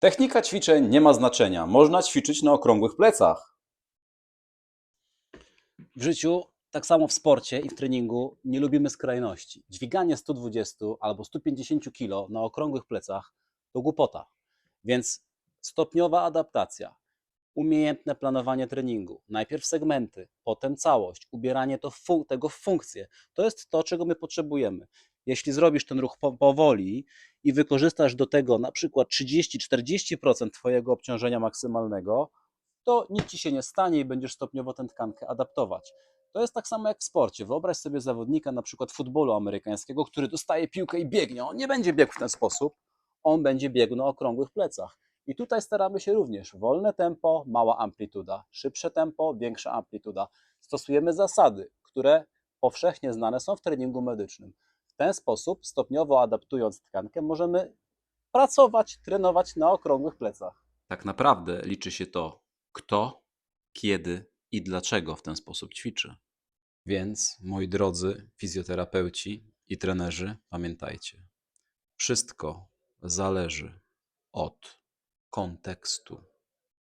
Technika ćwiczeń nie ma znaczenia. Można ćwiczyć na okrągłych plecach. W życiu, tak samo w sporcie i w treningu, nie lubimy skrajności. Dźwiganie 120 albo 150 kg na okrągłych plecach to głupota. Więc stopniowa adaptacja, umiejętne planowanie treningu, najpierw segmenty, potem całość, ubieranie to fu- tego w funkcję. To jest to, czego my potrzebujemy. Jeśli zrobisz ten ruch po- powoli i wykorzystasz do tego na przykład 30-40% Twojego obciążenia maksymalnego, to nic ci się nie stanie i będziesz stopniowo tę tkankę adaptować. To jest tak samo jak w sporcie. Wyobraź sobie zawodnika na przykład futbolu amerykańskiego, który dostaje piłkę i biegnie. On nie będzie biegł w ten sposób, on będzie biegł na okrągłych plecach. I tutaj staramy się również wolne tempo, mała amplituda, szybsze tempo, większa amplituda. Stosujemy zasady, które powszechnie znane są w treningu medycznym. W ten sposób, stopniowo adaptując tkankę, możemy pracować, trenować na okrągłych plecach. Tak naprawdę liczy się to, kto, kiedy i dlaczego w ten sposób ćwiczy. Więc, moi drodzy fizjoterapeuci i trenerzy, pamiętajcie, wszystko zależy od kontekstu.